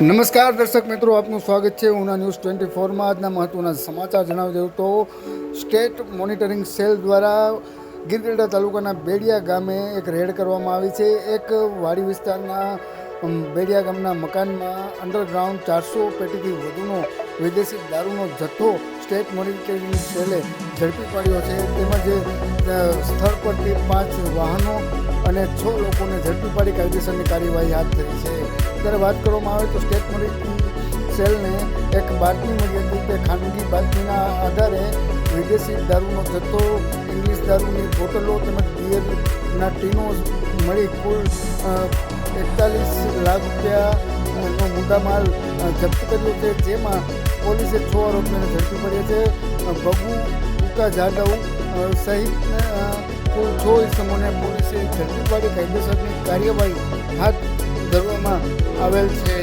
નમસ્કાર દર્શક મિત્રો, આપનું સ્વાગત છે. ઉના ન્યૂઝ ટ્વેન્ટી ફોરમાં આજના મહત્વના સમાચાર જણાવી દઉં તો, સ્ટેટ મોનિટરિંગ સેલ દ્વારા ગીરગઢડા તાલુકાના બેડિયા ગામે એક રેડ કરવામાં આવી છે. એક વાડી વિસ્તારના બેડિયા ગામના મકાનમાં અંડરગ્રાઉન્ડ ચારસો પેટીથી વધુનો વિદેશી દારૂનો જથ્થો સ્ટેટ મોનિટરિંગ સેલે ઝડપી પાડ્યો છે. તેમજ સ્થળ પરથી પાંચ વાહનો અને છ લોકોને ઝડપી પાડી કાયદેસરની કાર્યવાહી હાથ ધરી છે. ત્યારે વાત કરવામાં આવે તો સ્ટેટ મોનિટરિંગ સેલને એક બાતમી હતી કે ખાનગી બાતમીના આધારે વિદેશી દારૂનો જથ્થો, ઇંગ્લિશ દારૂની બોટલો તેમજ બિયરના ટીનો મળી કુલ એકતાલીસ લાખ રૂપિયાનો મુદ્દામાલ જપ્ત કર્યો છે, જેમાં પોલીસે છ આરોપીઓને ઝડપી પડ્યા છે. બબુ ઉકા જાદવ સહિત કુલ છ ઇસમોને પોલીસે ઝડપી પાડી કાયદેસરની કાર્યવાહી હાથ ધરવામાં આવેલ છે.